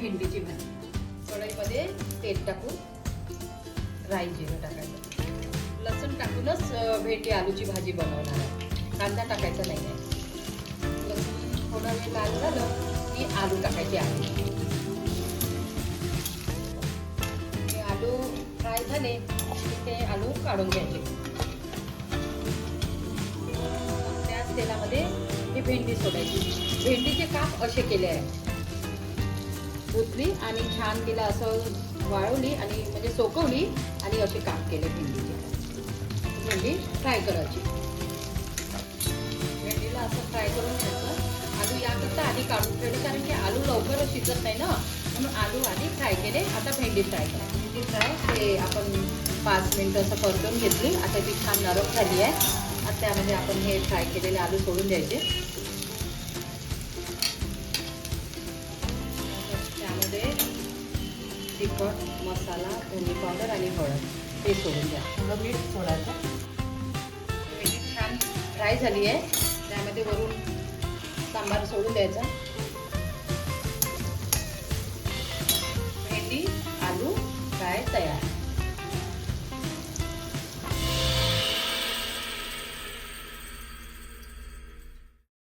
भेंडीची भाजी. कढईमध्ये तेल टाकू राई जिरं टाकायचं. लसूण टाकूनच भेंडी आलूची भाजी बनवणार कांदा टाकायचा नाही आहे. लसूण थोडा वेळ लाल झालं की आलू टाकायचे आहे. आलू फ्राय झाले की ते आलू काढून घ्यायचे. त्याच तेलामध्ये ही भेंडी सोडायची. भेंडीचे काप असे केले आहे. उतली आणि छान तिला असं वाळवली आणि म्हणजे सोकवली आणि असे काप केले भेंडीचे भेंडी फ्राय करायची. भेंडीला असं फ्राय करून घ्यायचं. आलू याकरता आधी काढून ठेवले कारण की आलू लवकर शिजत नाही ना. म्हणून आलू आधी फ्राय केले आता भेंडी फ्राय करा. भेंडी फ्राय ते आपण पाच मिनटं असं परतून घेतली. आता ती छान नरम झाली आहे. आता त्यामध्ये आपण हे फ्राय केलेले आलू सोडून द्यायचे. तिखट मसाला धनी पावडर आणि हळद. हे सोडून द्या. थोडं मीठ सोडायचं. भेंडी छान फ्राय झाली आहे. त्यामध्ये वरून सांबार सोडून द्यायचा. भेंडी आलू फ्राय तयार.